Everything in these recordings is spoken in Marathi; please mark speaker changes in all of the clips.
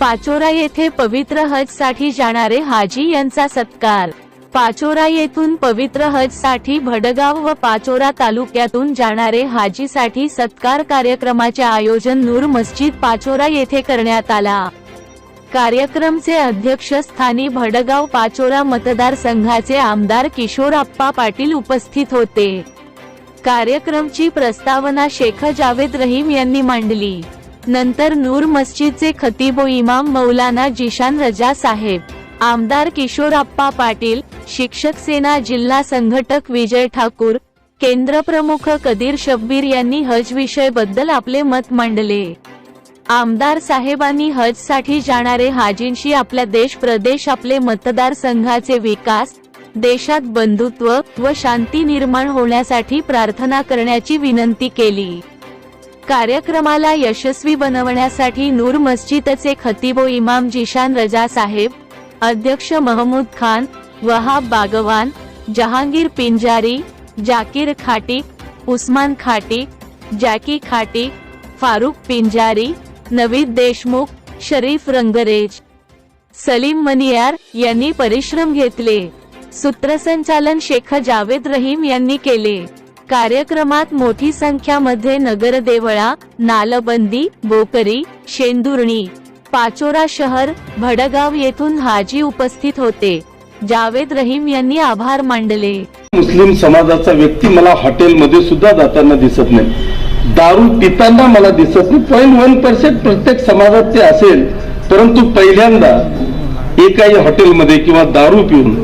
Speaker 1: पाचोरा येथे पवित्र हजसाठी जाणारे हाजी यांचा सत्कार. पाचोरा येथून पवित्र हजसाठी भडगाव व पाचोरा तालुक्यातून जाणारे हाजीसाठी सत्कार कार्यक्रमाचे आयोजन नूर मस्जिद पाचोरा येथे करण्यात आला. कार्यक्रमचे अध्यक्ष स्थानी भडगाव पाचोरा मतदारसंघाचे आमदार किशोर आप्पा पाटील उपस्थित होते. कार्यक्रमची प्रस्तावना शेख जावेद रहीम यांनी मांडली. नंतर नूर मस्जिदचे खतीबो इमाम मौलाना जिशान रजा साहेब आमदार किशोरप्पा पाटील शिक्षक सेना जिल्हा संघटक विजय ठाकूर केंद्र प्रमुख कदीर शब्बीर यांनी हज विषयबद्दल आपले मत मांडले. आमदार साहेबांनी हजसाठी जाणारे हाजींशी आपला देश प्रदेश आपले मतदारसंघाचे विकास देशात बंधुत्व व शांती निर्माण होण्यासाठी प्रार्थना करण्याची विनंती केली. कार्यक्रमाला यशस्वी बनवण्यासाठी नूर मस्जिदचे खतीबो इमाम जिशान रजा साहेब अध्यक्ष महमूद खान वहाब बागवान जहांगीर पिंजारी जाकीर खाटी उस्मान खाटी जॅकी खाटी फारुख पिंजारी नवीद देशमुख शरीफ रंगरेज. सलीम मनियार यांनी परिश्रम घेतले. सूत्रसंचालन शेख जावेद रहीम यांनी केले. कार्यक्रमात मोठी संख्यामध्ये नगरदेवळा नालबंदी बोकरी शेंदुर्णी पाचोरा शहर भडगाव येथून हाजी उपस्थित होते. जावेद रहीम यांनी आभार मांडले
Speaker 2: मुस्लिम समाजाचा व्यक्ती मला हॉटेलमध्ये सुद्धा जाताना दिसत नाही. दारू पिताना मला दिसत नाही. पॉईंट वन पर्सेंट प्रत्येक समाजात ते असेल परंतु पहिल्यांदा एकाही हॉटेलमध्ये किंवा दारू पिऊन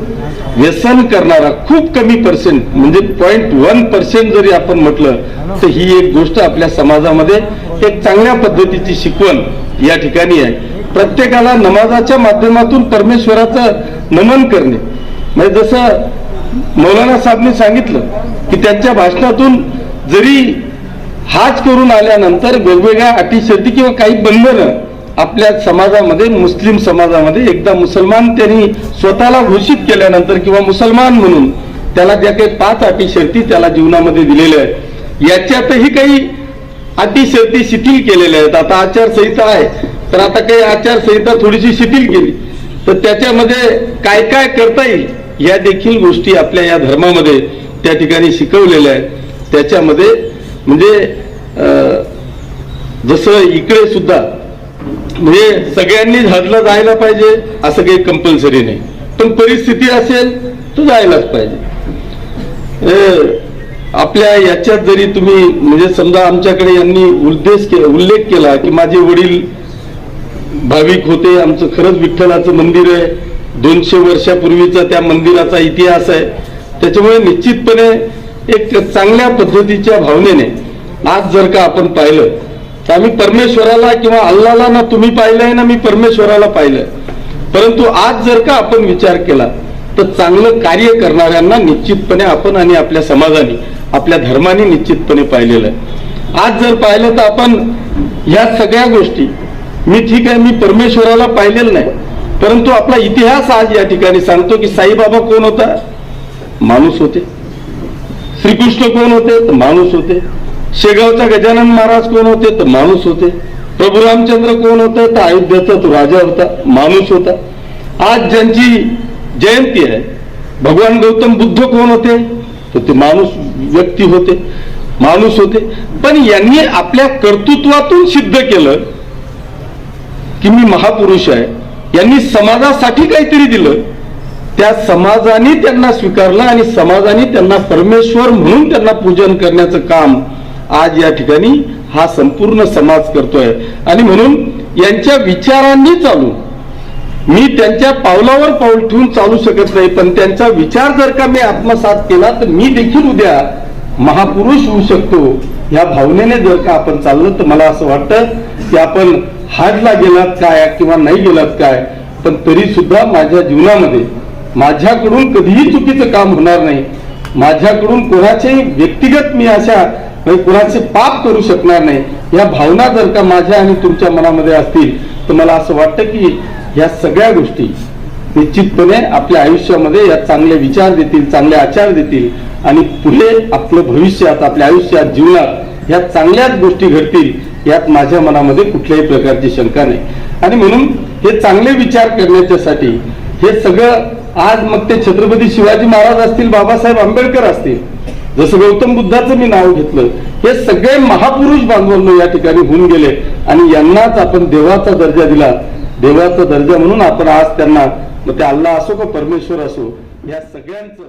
Speaker 2: व्यसन करणारा खूप कमी पर्सेंट म्हणजे पॉईंट वन पर्सेंट जरी आपण म्हटलं तर ही एक गोष्ट आपल्या समाजामध्ये एक चांगल्या पद्धतीची शिकवण या ठिकाणी आहे. प्रत्येकाला नमाजाच्या माध्यमातून परमेश्वराचं नमन करणे. म्हणजे जसं मौलाना साहेबने सांगितलं की त्यांच्या भाषणातून जरी हाच करून आल्यानंतर वेगवेगळ्या अटी शर्ती किंवा काही बंधनं आपल्या समाजामध्ये मुस्लिम समाजामध्ये एकदा मुसलमान त्यांनी स्वतःला घोषित केल्यानंतर किंवा मुसलमान म्हणून त्याला ज्या काही पाच अटी शर्ती त्याला जीवनामध्ये दिलेल्या आहेत. याच्यातही काही अटी शर्ती शिथिल केलेल्या आहेत. आता आचारसंहिता आहे. तर आता काही आचारसंहिता थोडीशी शिथिल केली. तर त्याच्यामध्ये काय काय करता येईल या देखील गोष्टी आपल्या या धर्मामध्ये त्या ठिकाणी शिकवलेल्या आहेत. त्याच्यामध्ये म्हणजे जसं इकडे सुद्धा म्हणजे सगळ्यांनी हजला जायला पाहिजे असं काही कंपल्सरी नाही. पण परिस्थिती असेल तर जायलाच पाहिजे. आपल्या याच्यात जरी तुम्ही म्हणजे समजा आमच्याकडे यांनी उद्देश के उल्लेख केला की माझे वडील भाविक होते आमचं खरंच विठ्ठलाचं मंदिर आहे. दोनशे वर्षापूर्वीचा त्या मंदिराचा इतिहास आहे. त्याच्यामुळे निश्चितपणे एक चांगल्या पद्धतीच्या भावनेने आज जर का आपण पाहिलं आम्ही परमेश्वराला किंवा अल्लाला ना तुम्ही पाहिलंय ना मी परमेश्वराला पाहिलंय. परंतु आज जर का आपण विचार केला तर चांगलं कार्य करणाऱ्यांना निश्चितपणे आपण आणि आपल्या समाजाने आपल्या धर्माने निश्चितपणे पाहिलेलं आहे. आज जर पाहिलं तर आपण ह्या सगळ्या गोष्टी मी ठीक आहे मी परमेश्वराला पाहिलेलं नाही परंतु आपला इतिहास आज या ठिकाणी सांगतो की साईबाबा कोण होता? माणूस होते. श्रीकृष्ण कोण होते? तर माणूस होते. शेगावचा गजानन महाराज कोण होते? तर माणूस होते. प्रभू रामचंद्र कोण होते? तर अयोध्याचा तो राजा होता. माणूस होता. आज ज्यांची जयंती आहे भगवान गौतम बुद्ध कोण होते? तर ते माणूस व्यक्ती होते. माणूस होते. पण यांनी आपल्या कर्तृत्वातून सिद्ध केलं की मी महापुरुष आहे. यांनी समाजासाठी काहीतरी दिलं. त्या समाजाने त्यांना स्वीकारलं आणि समाजाने त्यांना परमेश्वर म्हणून त्यांना पूजन करण्याचं काम आज या ठिकाणी हा संपूर्ण समाज करतोय. आणि म्हणून यांच्या विचारांनी चालू. मी त्यांच्या पावलावर पाऊल ठेवून चालू शकत नाही पण त्यांचा विचार जर का मी आत्मसात केला तर मी देखील उद्या महापुरुष होऊ शकतो. या भावनेने जर का आपण चाललो तर मला असं वाटतं की आपण हाडला गेलात काय किंवा नाही गेलात काय पण तरी सुद्धा माझ्या जीवनामध्ये माझ्याकडून कधीही चुकीचं काम होणार नाही. माझ्याकडून कोणाचेही व्यक्तिगत मी अशा आणि कुणाचे पाप करू शकणार नाही. या भावना जर का माझ्या आणि तुमच्या मनामध्ये असतील तर मला असं वाटतं की या सगळ्या गोष्टी निश्चितपणे आपल्या आयुष्यामध्ये या चांगले विचार देतील चांगले आचार देतील आणि पुढे आपलं भविष्यात आपल्या आयुष्यात जीवनात या चांगल्याच गोष्टी घडतील यात माझ्या मनामध्ये कुठल्याही प्रकारची शंका नाही. आणि म्हणून हे चांगले विचार करण्याच्यासाठी हे सगळं आज मग ते छत्रपती शिवाजी महाराज असतील बाबासाहेब आंबेडकर असतील जसं गौतम बुद्धाचं मी नाव घेतलं हे सगळे महापुरुष बांधवांनो या ठिकाणी होऊन गेले. आणि यांनाच आपण देवाचा दर्जा दिला. देवाचा दर्जा म्हणून आपण आज त्यांना मग ते अल्ला असो का परमेश्वर असो या सगळ्यांचं